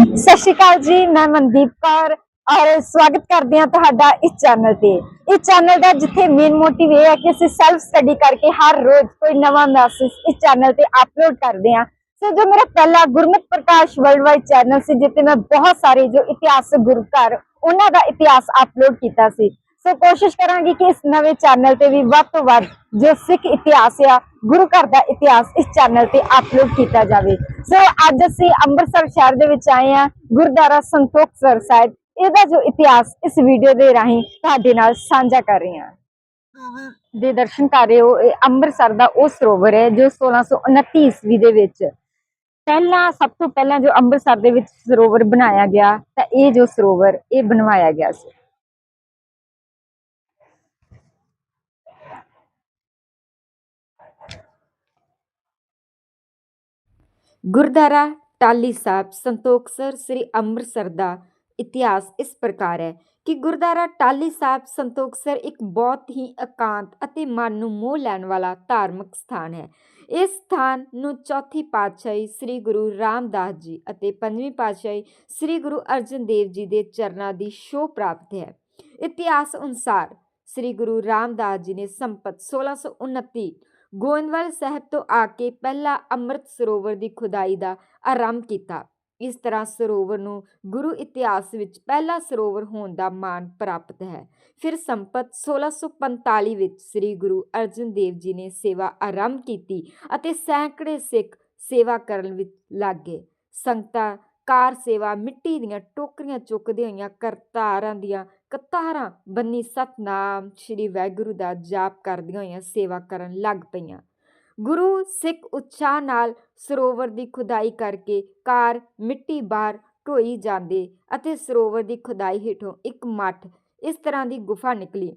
ਸਤਿ ਸ਼੍ਰੀ ਅਕਾਲ ਜੀ, ਮੈਂ ਮਨਦੀਪ ਕੌਰ ਔਰ ਸਵਾਗਤ ਕਰਦੇ ਹਾਂ ਤੁਹਾਡਾ ਇਸ ਚੈਨਲ ਤੇ। ਇਸ ਚੈਨਲ ਦਾ ਜਿੱਥੇ ਮੇਨ ਮੋਟਿਵ ਇਹ ਹੈ ਕਿ ਅਸੀਂ ਸੈਲਫ ਸਟੱਡੀ ਕਰਕੇ ਹਰ ਰੋਜ਼ ਕੋਈ ਨਵਾਂ ਮੈਸੇਜ ਇਸ ਚੈਨਲ ਤੇ ਅਪਲੋਡ ਕਰਦੇ ਹਾਂ। ਸੋ ਜੋ ਮੇਰਾ ਪਹਿਲਾ Gurmat Prakash world wide channel ਸੀ, ਜਿੱਥੇ ਮੈਂ ਬਹੁਤ ਸਾਰੇ ਜੋ ਇਤਿਹਾਸਕ ਗੁਰੂ ਘਰ ਉਹਨਾਂ ਦਾ ਇਤਿਹਾਸ ਅਪਲੋਡ ਕੀਤਾ ਸੀ। ਸੋ ਕੋਸ਼ਿਸ਼ ਕਰਾਂਗੀ ਕਿ ਇਸ ਨਵੇਂ ਚੈਨਲ ਤੇ ਵੀ ਵੱਧ ਤੋਂ ਵੱਧ ਜੋ ਸਿੱਖ ਇਤਿਹਾਸ ਆ ਗੁਰੂ ਘਰ ਦਾ ਇਤਿਹਾਸ ਇਸ ਚੈਨਲ ਤੇ ਅਪਲੋਡ ਕੀਤਾ ਜਾਵੇ। ਸੋ ਅੱਜ ਅਸੀਂ ਅੰਮ੍ਰਿਤਸਰ ਸ਼ਹਿਰ ਦੇ ਵਿੱਚ ਆਏ ਹਾਂ ਗੁਰਦੁਆਰਾ ਸੰਤੋਖਸਰ ਸਾਹਿਬ। ਇਹਦਾ ਜੋ ਇਤਿਹਾਸ ਇਸ ਵੀਡੀਓ ਦੇ ਰਾਹੀਂ ਤੁਹਾਡੇ ਨਾਲ ਸਾਂਝਾ ਕਰ ਰਹੇ ਹਾਂ। ਦੇ ਦਰਸ਼ਨ ਕਰ ਰਹੇ ਹੋ ਅੰਮ੍ਰਿਤਸਰ ਦਾ ਉਹ ਸਰੋਵਰ ਹੈ ਜੋ 1629 ਈਸਵੀ ਦੇ ਵਿੱਚ ਪਹਿਲਾਂ ਸਭ ਤੋਂ ਪਹਿਲਾਂ ਜੋ ਅੰਮ੍ਰਿਤਸਰ ਦੇ ਵਿੱਚ ਸਰੋਵਰ ਬਣਾਇਆ ਗਿਆ ਤਾਂ ਇਹ ਜੋ ਸਰੋਵਰ ਇਹ ਬਣਵਾਇਆ ਗਿਆ ਸੀ। ਗੁਰਦੁਆਰਾ ਟਾਹਲੀ ਸਾਹਿਬ ਸੰਤੋਖਸਰ ਸ੍ਰੀ ਅੰਮ੍ਰਿਤਸਰ ਦਾ ਇਤਿਹਾਸ ਇਸ ਪ੍ਰਕਾਰ ਹੈ ਕਿ ਗੁਰਦੁਆਰਾ ਟਾਹਲੀ ਸਾਹਿਬ ਸੰਤੋਖਸਰ ਇੱਕ ਬਹੁਤ ਹੀ ਇਕਾਂਤ ਅਤੇ ਮਨ ਨੂੰ ਮੋਹ ਲੈਣ ਵਾਲਾ ਧਾਰਮਿਕ ਸਥਾਨ ਹੈ। ਇਸ ਸਥਾਨ ਨੂੰ ਚੌਥੀ ਪਾਤਸ਼ਾਹੀ ਸ੍ਰੀ ਗੁਰੂ ਰਾਮਦਾਸ ਜੀ ਅਤੇ ਪੰਜਵੀਂ ਪਾਤਸ਼ਾਹੀ ਸ੍ਰੀ ਗੁਰੂ ਅਰਜਨ ਦੇਵ ਜੀ ਦੇ ਚਰਨਾਂ ਦੀ ਸ਼ੋਅ ਪ੍ਰਾਪਤ ਹੈ। ਇਤਿਹਾਸ ਅਨੁਸਾਰ ਸ੍ਰੀ ਗੁਰੂ ਰਾਮਦਾਸ ਜੀ ਨੇ ਸੰਪਤ 1629 ਗੋਇੰਦਵਾਲ ਸਾਹਿਬ ਤੋਂ ਆ ਕੇ ਪਹਿਲਾ ਅੰਮ੍ਰਿਤ ਸਰੋਵਰ ਦੀ ਖੁਦਾਈ ਦਾ ਆਰੰਭ ਕੀਤਾ। ਇਸ ਤਰ੍ਹਾਂ ਸਰੋਵਰ ਨੂੰ ਗੁਰੂ ਇਤਿਹਾਸ ਵਿੱਚ ਪਹਿਲਾ ਸਰੋਵਰ ਹੋਣ ਦਾ ਮਾਣ ਪ੍ਰਾਪਤ ਹੈ। ਫਿਰ ਸੰਪਤ 1645 ਵਿੱਚ ਸ੍ਰੀ ਗੁਰੂ ਅਰਜਨ ਦੇਵ ਜੀ ਨੇ ਸੇਵਾ ਆਰੰਭ ਕੀਤੀ ਅਤੇ ਸੈਂਕੜੇ ਸਿੱਖ ਸੇਵਾ ਕਰਨ ਵਿੱਚ ਲੱਗ ਗਏ। ਸੰਗਤਾਂ ਕਾਰ ਸੇਵਾ ਮਿੱਟੀ ਦੀਆਂ ਟੋਕਰੀਆਂ ਚੁੱਕਦੇ ਹੋਈਆਂ ਕਰਤਾਰਾਂ ਦੀਆਂ ਕਤਾਰਾਂ ਬੰਨੀ ਸਤਨਾਮ ਸ੍ਰੀ ਵਾਹਿਗੁਰੂ ਦਾ ਜਾਪ ਕਰਦੀਆਂ ਹੋਈਆਂ ਸੇਵਾ ਕਰਨ ਲੱਗ ਪਈਆਂ। ਗੁਰੂ ਸਿੱਖ ਉਤਸ਼ਾਹ ਨਾਲ ਸਰੋਵਰ ਦੀ ਖੁਦਾਈ ਕਰਕੇ ਕਾਰ ਮਿੱਟੀ ਬਾਹਰ ਢੋਈ ਜਾਂਦੇ ਅਤੇ ਸਰੋਵਰ ਦੀ ਖੁਦਾਈ ਹੇਠੋਂ ਇੱਕ ਮੱਠ ਇਸ ਤਰ੍ਹਾਂ ਦੀ ਗੁਫਾ ਨਿਕਲੀ।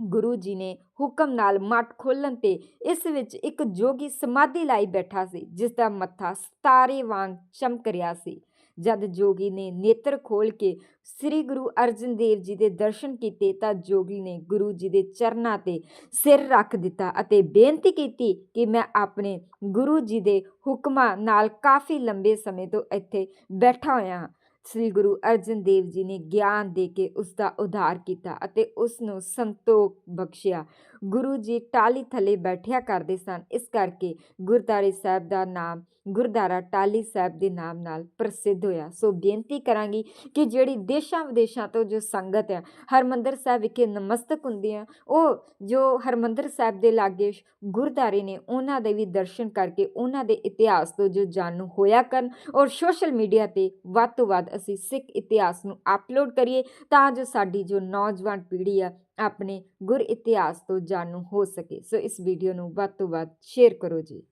ਗੁਰੂ ਜੀ ਨੇ ਹੁਕਮ ਨਾਲ ਮੱਠ ਖੋਲਣ ਤੇ ਇਸ ਵਿੱਚ ਇੱਕ ਜੋਗੀ ਸਮਾਧੀ ਲਾਈ ਬੈਠਾ ਸੀ ਜਿਸ ਦਾ ਮੱਥਾ ਸਤਾਰੇ ਵਾਂਗ ਚਮਕ ਰਿਹਾ ਸੀ। ਜਦ ਜੋਗੀ ਨੇ ਨੇਤਰ ਖੋਲ ਕੇ ਸ੍ਰੀ ਗੁਰੂ ਅਰਜਨ ਦੇਵ ਜੀ ਦੇ ਦਰਸ਼ਨ ਕੀਤੇ ਤਾਂ ਜੋਗੀ ਨੇ ਗੁਰੂ ਜੀ ਦੇ ਚਰਨਾਂ ਤੇ ਸਿਰ ਰੱਖ ਦਿੱਤਾ ਅਤੇ ਬੇਨਤੀ ਕੀਤੀ ਕਿ ਮੈਂ ਆਪਣੇ ਗੁਰੂ ਜੀ ਦੇ ਹੁਕਮਾਂ ਨਾਲ ਕਾਫੀ ਲੰਬੇ ਸਮੇਂ ਤੋਂ ਇੱਥੇ ਬੈਠਾ ਹੋਇਆ ਹਾਂ। ਸ੍ਰੀ ਗੁਰੂ ਅਰਜਨ ਦੇਵ ਜੀ ਨੇ ਗਿਆਨ ਦੇ ਕੇ ਉਸ ਦਾ ਉਧਾਰ ਕੀਤਾ ਅਤੇ ਉਸ ਨੂੰ ਸੰਤੋਖ ਬਖਸ਼ਿਆ। ਗੁਰੂ ਜੀ ਟਾਲੀ ਥੱਲੇ ਬੈਠਿਆ ਕਰਦੇ ਸਨ। ਇਸ ਕਰਕੇ ਗੁਰਦਾਰੇ ਸਾਹਿਬ ਦਾ ਨਾਮ ਗੁਰਦਾਰਾ ਟਾਲੀ ਸਾਹਿਬ ਦੇ ਨਾਮ ਨਾਲ ਪ੍ਰਸਿੱਧ ਹੋਇਆ। ਸੋ ਬੇਨਤੀ ਕਰਾਂਗੀ ਕਿ ਜਿਹੜੀ ਦੇਸ਼ਾਂ ਵਿਦੇਸ਼ਾਂ ਤੋਂ ਜੋ ਸੰਗਤ ਹੈ, ਹਰਮੰਦਰ ਸਾਹਿਬ ਵਿਖੇ ਨਮਸਤਕ ਹੁੰਦੀ ਹੈ, ਉਹ ਜੋ ਹਰਮੰਦਰ ਸਾਹਿਬ ਦੇ ਲਾਗੇ ਗੁਰਦਾਰੇ ਨੇ, ਉਹਨਾਂ ਦੇ ਵੀ ਦਰਸ਼ਨ ਕਰਕੇ ਉਹਨਾਂ ਦੇ ਇਤਿਹਾਸ ਤੋਂ ਜੋ ਜਾਣੂ ਹੋਇਆ ਕਰਨ ਔਰ ਸੋਸ਼ਲ ਮੀਡੀਆ ਤੇ ਵੱਧ ਤੋਂ ਵੱਧ ਅਸੀਂ ਸਿੱਖ ਇਤਿਹਾਸ ਨੂੰ ਅਪਲੋਡ ਕਰੀਏ ਤਾਂ ਜੋ ਸਾਡੀ ਜੋ ਨੌਜਵਾਨ ਪੀੜ੍ਹੀ ਆ ਆਪਣੇ ਗੁਰ ਇਤਿਹਾਸ ਤੋਂ ਜਾਣੂ ਹੋ ਸਕੇ। ਸੋ ਇਸ ਵੀਡੀਓ ਨੂੰ ਵੱਧ ਤੋਂ ਵੱਧ ਸ਼ੇਅਰ ਕਰੋ ਜੀ।